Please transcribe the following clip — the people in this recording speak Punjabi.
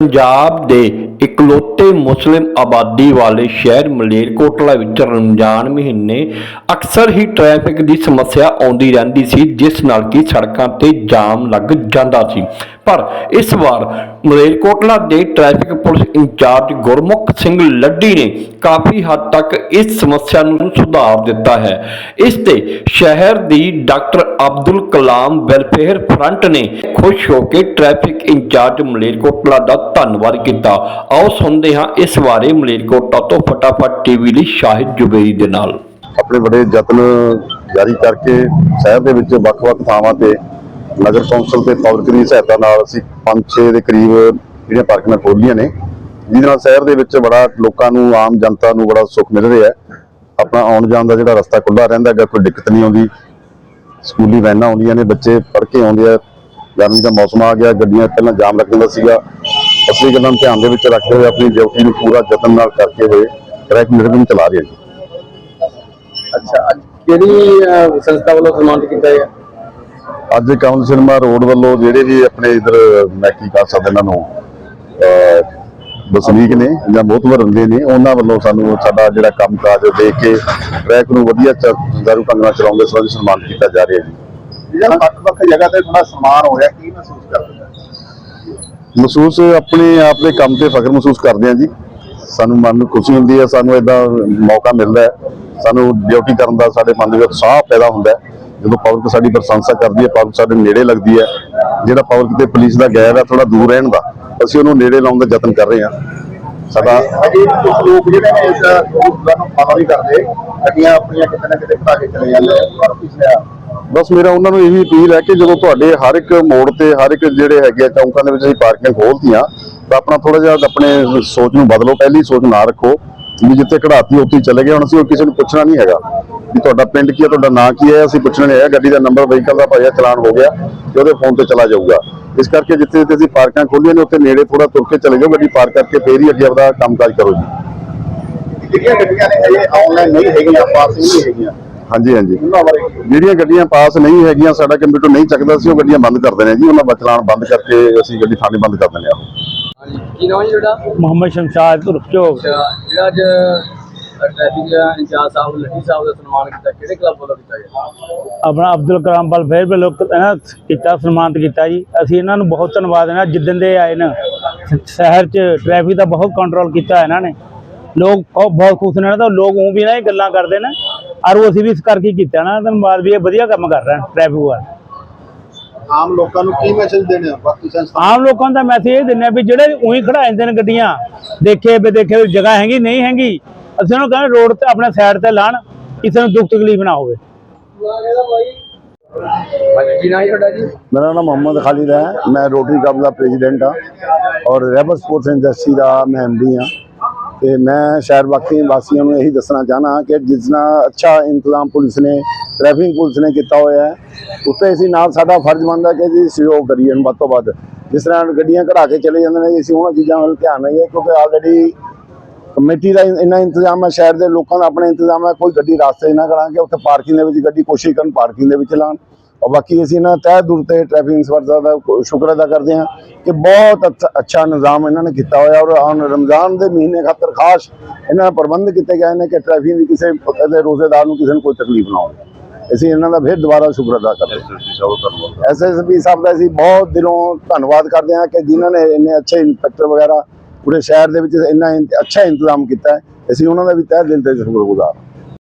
ਪੰਜਾਬ ਦੇ ਇਕਲੌਤੇ ਮੁਸਲਿਮ ਆਬਾਦੀ ਵਾਲੇ ਸ਼ਹਿਰ ਮਲੇਰਕੋਟਲਾ ਵਿੱਚ ਰਮਜ਼ਾਨ ਮਹੀਨੇ ਅਕਸਰ ਹੀ ਟ੍ਰੈਫਿਕ ਦੀ ਸਮੱਸਿਆ ਆਉਂਦੀ ਰਹਿੰਦੀ ਸੀ, ਜਿਸ ਨਾਲ ਕਿ ਸੜਕਾਂ ਤੇ ਜਾਮ ਲੱਗ ਜਾਂਦਾ ਸੀ। ਪਰ ਇਸ ਵਾਰ ਮਲੇਰਕੋਟਲਾ ਦੇ traffic police incharge Gurmukh Singh Laddi ਨੇ ਕਾਫੀ ਹੱਦ ਤੱਕ ਇਸ ਸਮੱਸਿਆ ਨੂੰ ਸੁਧਾਰ ਦਿੱਤਾ ਹੈ। ਇਸ ਤੇ ਸ਼ਹਿਰ ਦੀ doctor Abdul Kalam welfare front ਨੇ ਖੁਸ਼ ਹੋ ਕੇ ਟ੍ਰੈਫਿਕ ਇੰਚਾਰਜ ਮਲੇਰਕੋਟਲਾ ਦਾ ਧੰਨਵਾਦ ਕੀਤਾ। ਆਓ ਸੁਣਦੇ ਹਾਂ ਇਸ ਬਾਰੇ ਮਲੇਰਕੋਟਲਾ ਤੋਂ ਫਟਾਫਟ ਟੀਵੀ ਲਈ ਸ਼ਾਹਿਦ ਜੁਬੇਰੀ ਦੇ ਨਾਲ। ਆਪਣੇ ਬੜੇ ਯਤਨ ਜਾਰੀ ਕਰਕੇ ਸ਼ਹਿਰ ਦੇ ਵਿੱਚ ਵੱਖ-ਵੱਖ ਥਾਵਾਂ ਤੇ ਨਗਰ ਕੌਂਸਲ ਤੇ ਪਬਲਿਕ ਦੀ ਸਹਾਇਤਾ ਨਾਲ ਅਸੀਂ 5-6 ਦੇ ਕਰੀਬ ਜਿਹੜੀਆਂ ਪਾਰਕਿੰਗਾਂ ਖੋਲ੍ਹੀਆਂ ਨੇ, ਜਿਹਦੇ ਨਾਲ ਸ਼ਹਿਰ ਦੇ ਵਿੱਚ ਬੜਾ ਲੋਕਾਂ ਨੂੰ, ਆਮ ਜਨਤਾ ਨੂੰ ਬੜਾ ਸੁੱਖ ਮਿਲ ਰਿਹਾ ਹੈ। ਆਪਣਾ ਆਉਣ ਜਾਣ ਦਾ ਜਿਹੜਾ ਰਸਤਾ ਖੁੱਲ੍ਹਾ ਰਹਿੰਦਾ ਹੈਗਾ ਕੋਈ ਦਿੱਕਤ ਨਹੀਂ ਆਉਂਦੀ, ਸਕੂਲੀ ਵੈਨਾਂ ਆਉਂਦੀਆਂ ਨੇ, ਬੱਚੇ ਪੜ੍ਹ ਕੇ ਆਉਂਦੇ ਆ, ਗਰਮੀ ਦਾ ਮੌਸਮ ਆ ਗਿਆ, ਗੱਡੀਆਂ ਪਹਿਲਾਂ ਜਾਮ ਲੱਗ ਜਾਂਦਾ ਸੀਗਾ। ਅਸਲੀ ਗੱਲਾਂ ਨੂੰ ਧਿਆਨ ਦੇ ਵਿੱਚ ਰੱਖਦੇ ਹੋਏ ਆਪਣੀ ਡਿਊਟੀ ਨੂੰ ਪੂਰਾ ਯਤਨ ਨਾਲ ਕਰਕੇ ਹੋਏ, ਟਰੈਕ ਨਿਰਵਿਘਨ ਚਲਾ ਰਹੇ ਜੀ। ਅੱਛਾ ਕਿਹੜੀ ਸੰਸਥਾ ਵੱਲੋਂ ਸਨਮਾਨਿਤ ਕੀਤਾ ਹੈ ਅੱਜ ਕਮਲ ਸਿਨੇਮਾ ਰੋਡ ਵੱਲੋਂ ਜਿਹੜੇ ਵੀ ਆਪਣੇ ਇਧਰ ਮੈਂ ਕੀ ਕਰ ਸਕਦਾ ਇਹਨਾਂ ਨੂੰ ਵਸਨੀਕ ਨੇ ਜਾਂ ਮੋਹਤਵਰ ਹੁੰਦੇ ਨੇ ਉਹਨਾਂ ਵੱਲੋਂ ਸਾਨੂੰ ਸਾਡਾ ਜਿਹੜਾ ਕੰਮਕਾਜ ਦੇਖ ਕੇ ਟਰੈਕ ਨੂੰ ਵਧੀਆ ਦਾਰੂ ਢੰਗ ਨਾਲ ਚਲਾਉਂਦੇ ਸਭ ਸਨਮਾਨ ਕੀਤਾ ਜਾ ਰਿਹਾ ਜੀ। ਜਿਹੜਾ ਵੱਖ-ਵੱਖ ਜਗ੍ਹਾ ਤੇ ਥੋੜਾ ਸਮਾਨ ਹੋ ਰਿਹਾ ਕੀ ਮਹਿਸੂਸ ਕਰਦੇ ਹੋ ਮਹਿਸੂਸ ਆਪਣੇ ਆਪ ਦੇ ਕੰਮ ਤੇ ਫਖਰ ਮਹਿਸੂਸ ਕਰਦੇ ਹਾਂ ਜੀ। ਸਾਨੂੰ ਮਨ ਨੂੰ ਖੁਸ਼ੀ ਹੁੰਦੀ ਹੈ ਸਾਨੂੰ ਇਦਾਂ ਮੌਕਾ ਮਿਲਦਾ ਹੈ। ਸਾਨੂੰ ਡਿਊਟੀ ਕਰਨ ਦਾ ਸਾਡੇ ਮਨ ਦੇ ਵਿੱਚ ਉਤਸ਼ਾਹ ਪੈਦਾ ਹੁੰਦਾ ਹੈ। ਜਦੋਂ ਪਬਲਿਕ ਸਾਡੀ ਪ੍ਰਸ਼ੰਸਾ ਕਰਦੀ ਹੈ ਪਬਲਿਕ ਸਾਡੇ ਨੇੜੇ ਲੱਗਦੀ ਹੈ ਜਿਹੜਾ ਪਬਲਿਕ ਤੇ ਪੁਲਿਸ ਦਾ ਗੈਰ ਹੈ ਥੋੜਾ ਦੂਰ ਰਹਿਣ ਦਾ ਅਸੀਂ ਉਹਨੂੰ ਨੇੜੇ ਲਾਉਣ ਦਾ ਯਤਨ ਕਰ ਰਹੇ ਹਾਂ। ਸਾਡਾ ਅਜੇ ਕੁਝ ਲੋਕ ਜਿਹੜੇ ਨੇ ਇਸ ਰੂਲ ਨੂੰ ਫਾਲੋ ਨਹੀਂ ਕਰਦੇ ਗੱਡੀਆਂ ਆਪਣੀਆਂ ਕਿਤੇ ਨਾ ਕਿਤੇ ਘਟਾ ਕੇ ਚਲੇ ਜਾਂਦੇ ਆ ਪਰ ਪਿਛਲੇ ਬਸ ਮੇਰਾ ਉਹਨਾਂ ਨੂੰ ਇਹੀ ਅਪੀਲ ਹੈ ਕਿ ਜਦੋਂ ਤੁਹਾਡੇ ਹਰ ਇੱਕ ਮੋੜ ਤੇ ਹਰ ਇੱਕ ਜਿਹੜੇ ਹੈਗੇ ਆ ਚੌਂਕਾਂ ਦੇ ਵਿੱਚ ਅਸੀਂ ਪਾਰਕਿੰਗ ਖੋਲ੍ਹਤੀਆਂ ਤਾਂ ਆਪਣਾ ਥੋੜਾ ਜਿਹਾ ਆਪਣੇ ਸੋਚ ਨੂੰ ਬਦਲੋ ਪਹਿਲੀ ਸੋਚ ਨਾ ਰੱਖੋ। ਵੀ ਜਿੱਥੇ ਕਢਾਤੀ ਉੱਥੇ ਚਲੇ ਗਏ ਹੁਣ ਅਸੀਂ ਕਿਸੇ ਨੂੰ ਪੁੱਛਣਾ ਨਹੀਂ ਹੈਗਾ ਵੀ ਤੁਹਾਡਾ ਪਿੰਡ ਕੀ ਹੈ ਤੁਹਾਡਾ ਨਾਂ ਕੀ ਹੈ ਅਸੀਂ ਪੁੱਛਣਾ ਨਹੀਂ ਹੈਗਾ ਗੱਡੀ ਦਾ ਨੰਬਰ ਵਹੀਕਲ ਦਾ ਭਾਈਆ ਚਲਾਨ ਹੋ ਗਿਆ ਤੇ ਉਹਦੇ ਫੋਨ ਤੇ ਚਲਾ ਜਾਊਗਾ। ਇਸ ਕਰਕੇ ਜਿੱਥੇ ਜਿੱਥੇ ਅਸੀਂ ਪਾਰਕਾਂ ਖੋਲ੍ਹੀਆਂ ਨੇ ਉੱਥੇ ਨੇੜੇ ਥੋੜਾ ਤੁਰ ਕੇ ਚਲੇ ਜਾਓ ਗੱਡੀ ਪਾਰਕ ਕਰਕੇ ਫੇਰ ਹੀ ਅੱਗੇ ਆਪਦਾ ਕੰਮਕਾਜ ਕਰੋ ਜੀ। ਜਿਹੜੀਆਂ ਗੱਡੀਆਂ ਨੇ ਅਜੇ ਆਨਲਾਈਨ ਨਹੀਂ ਹੈਗੀਆਂ ਪਾਸ ਨਹੀਂ ਹੈਗੀਆਂ। ਹਾਂਜੀ ਹਾਂਜੀ? ਜਿਹੜੀਆਂ ਗੱਡੀਆਂ ਪਾਸ ਨਹੀਂ ਹੈਗੀਆਂ ਸਾਡਾ ਕੰਪਿਊਟਰ ਨਹੀਂ ਚੱਕਦਾ ਸੀ ਉਹ ਗੱਡੀਆਂ ਬੰਦ ਕਰ ਦਿੰਦੇ ਹਾਂ ਜੀ ਉਹਨਾਂ ਦਾ ਚਲਾਨ ਬੰਦ ਕਰਕੇ ਅਸੀਂ ਗੱਡੀ ਥਾਣੇ ਬੰਦ ਕਰ ਦਿੰਦੇ ਹਾਂ। ਹਾਂਜੀ ਕੀ ਨਾਮ ਹੈ ਜੀ ਤੁਹਾਡਾ? ਮੁਹੰਮਦ ਸ਼ਮਸ਼ਾਦ ਜਿਹੜਾ ਅੱਜ ਟ੍ਰੈਫਿਕ ਇੰਚਾਰਜ ਸਾਹਿਬ ਲੱਡੀ ਸਾਹਿਬ ਦਾ ਸਨਮਾਨ ਕੀਤਾ ਕਿਹੜੇ ਕਲੱਬ ਵੱਲੋਂ ਕੀਤਾ ਗਿਆ? ਆਪਣਾ ਅਬਦੁਲ ਕਲਾਮ ਵੈਲਫੇਅਰ ਵੱਲੋਂ ਕ- ਨਾ ਕੀਤਾ ਸਨਮਾਨਿਤ ਕੀਤਾ ਜੀ। ਅਸੀਂ ਇਹਨਾਂ ਨੂੰ ਬਹੁਤ ਧੰਨਵਾਦ ਦੇਣਾ ਜਿੱਦਣ ਦੇ ਆਏ ਨੇ ਸ਼ਹਿਰ 'ਚ ਟ੍ਰੈਫਿਕ ਦਾ ਬਹੁਤ ਕੰਟਰੋਲ ਕੀਤਾ ਇਹਨਾਂ ਨੇ। ਲੋਕ ਬਹੁਤ ਖੁਸ਼ ਨੇ ਤਾਂ ਲੋਕ ਉਹ ਵੀ ਨਾ ਇਹ ਗੱਲਾਂ ਕਰਦੇ ਨੇ। ਔਰ ਉਹ ਅਸੀਂ ਵੀ ਇਸ ਕਰਕੇ ਹੀ ਕੀਤਾ ਨਾ ਧੰਨਵਾਦ ਵੀ ਇਹ ਵਧੀਆ ਕੰਮ ਕਰ ਰਹੇ ਨੇ ਟ੍ਰੈਫਿਕ ਵਾਲਾ। ਆਮ ਲੋਕਾਂ ਨੂੰ ਕੀ ਮੈਸੇਜ ਦੇਣੇ ਆ? ਬਾਕੀ ਸੰਸਥਾ ਆਮ ਲੋਕਾਂ ਦਾ ਮੈਸੇਜ ਇਹ ਆ ਵੀ ਜਿਹੜੇ ਉਹੀ ਖੜਾ ਜਾਂਦੇ ਨੇ ਗੱਡੀਆਂ ਦੇਖੇ ਵੀ ਦੇਖੇ ਜਗ੍ਹਾ ਹੈਗੀ ਨਹੀਂ ਹੈਗੀ ਅਸੀਂ ਉਹਨਾਂ ਨੂੰ ਕਹਿੰਦੇ ਰੋਡ ਤੇ ਆਪਣੇ ਸਾਈਡ ਤੇ ਲਾਣ ਕਿਸੇ ਨੂੰ ਦੁੱਖ ਤਕਲੀਫ ਨਾ ਹੋਵੇ। ਹਾਂਜੀ ਕੀ ਨਾਮ ਹੈ ਤੁਹਾਡਾ ਜੀ? ਮੇਰਾ ਨਾਮ ਮੁਹੰਮਦ ਖਾਲਿਦ ਹੈ ਮੈਂ ਰੋਟਰੀ ਕਲੱਬ ਦਾ ਪ੍ਰੈਜ਼ੀਡੈਂਟ ਹਾਂ ਔਰ ਰੈਬਰ ਸਪੋਰਟਸ ਇੰਡਸਟਰੀ ਦਾ ਮੈਂ ਐਮਡੀ ਹਾਂ। ਤੇ ਮੈਂ ਸ਼ਹਿਰ ਵਾਸੀ ਵਾਸੀਆਂ ਨੂੰ ਇਹੀ ਦੱਸਣਾ ਚਾਹਨਾ ਕਿ ਜਿਸਨਾ ਅੱਛਾ ਇੰਤਜ਼ਾਮ ਪੁਲਿਸ ਨੇ ਟ੍ਰੈਫਿਕ ਪੁਲਿਸ ਨੇ ਕੀਤਾ ਹੋਇਆ ਹੈ। ਉੱਤੇ ਅਸੀਂ ਨਾਲ ਸਾਡਾ ਫਰਜ਼ ਬਣਦਾ ਕਿ ਜੀ ਸਹਿਯੋਗ ਕਰੀਏ ਵੱਧ ਤੋਂ ਵੱਧ। ਜਿਸ ਤਰ੍ਹਾਂ ਗੱਡੀਆਂ ਕਢਾ ਕੇ ਚਲੇ ਜਾਂਦੇ ਨੇ ਅਸੀਂ ਉਹਨਾਂ ਚੀਜ਼ਾਂ ਵੱਲ ਧਿਆਨ ਨਹੀਂ ਹੈ ਕਿਉਂਕਿ ਆਲਰੇਡੀ ਕਮੇਟੀ ਦਾ ਇੰਨਾ ਇੰਤਜ਼ਾਮ ਹੈ, ਸ਼ਹਿਰ ਦੇ ਲੋਕਾਂ ਦਾ ਆਪਣਾ ਇੰਤਜ਼ਾਮ ਹੈ, ਕੋਈ ਗੱਡੀ ਰਾਸਤੇ ਨਾ ਕਰਾਂਗੇ ਉੱਥੇ ਪਾਰਕਿੰਗ ਦੇ ਵਿੱਚ ਗੱਡੀ ਕੋਸ਼ਿਸ਼ ਕਰਨ, ਪਾਰਕਿੰਗ ਦੇ ਵਿੱਚ ਲਾਉਣ। ਔਰ ਬਾਕੀ ਅਸੀਂ ਇਹਨਾਂ ਤਹਿ ਦੂਰ ਤੇ ਟ੍ਰੈਫਿਕ ਇੰਸਪੈਕਟਰ ਦਾ ਸ਼ੁਕਰ ਅਦਾ ਕਰਦੇ ਹਾਂ ਕਿ ਬਹੁਤ ਅੱਛਾ- ਅੱਛਾ ਨਿਜ਼ਾਮ ਇਹਨਾਂ ਨੇ ਕੀਤਾ ਹੋਇਆ। ਔਰ ਆਉਣ ਰਮਜ਼ਾਨ ਦੇ ਮਹੀਨੇ ਖਾਤਰ ਖਾਸ ਇਹਨਾਂ ਪ੍ਰਬੰਧ ਕੀਤੇ ਗਏ ਨੇ ਕਿ ਟ੍ਰੈਫਿਕ ਦੀ ਕਿਸੇ ਰੋਜ਼ੇਦਾਰ ਨੂੰ ਕਿਸੇ ਨੂੰ ਕੋਈ ਤਕਲੀਫ ਨਾ ਹੋਵੇ। ਅਸੀਂ ਇਹਨਾਂ ਦਾ ਫਿਰ ਦੁਬਾਰਾ ਸ਼ੁਕਰ ਅਦਾ ਕਰਦੇ ਹਾਂ। ਐਸਐਸਪੀ ਸਾਹਿਬ ਦਾ ਅਸੀਂ ਬਹੁਤ ਦਿਲੋਂ ਧੰਨਵਾਦ ਕਰਦੇ ਹਾਂ ਕਿ ਜਿਨ੍ਹਾਂ ਨੇ ਇੰਨੇ ਅੱਛੇ ਇੰਸਪੈਕਟਰ ਵਗੈਰਾ ਪੂਰੇ ਸ਼ਹਿਰ ਦੇ ਵਿੱਚ ਇੰਨਾ ਅੱਛਾ ਇੰਤਜ਼ਾਮ ਕੀਤਾ ਹੈ। ਅਸੀਂ ਉਹਨਾਂ ਦਾ ਵੀ ਤਹਿ ਦਿਲ ਤੇ ਸ਼ੁਕਰਗੁਜ਼ਾਰ ਹਾਂ।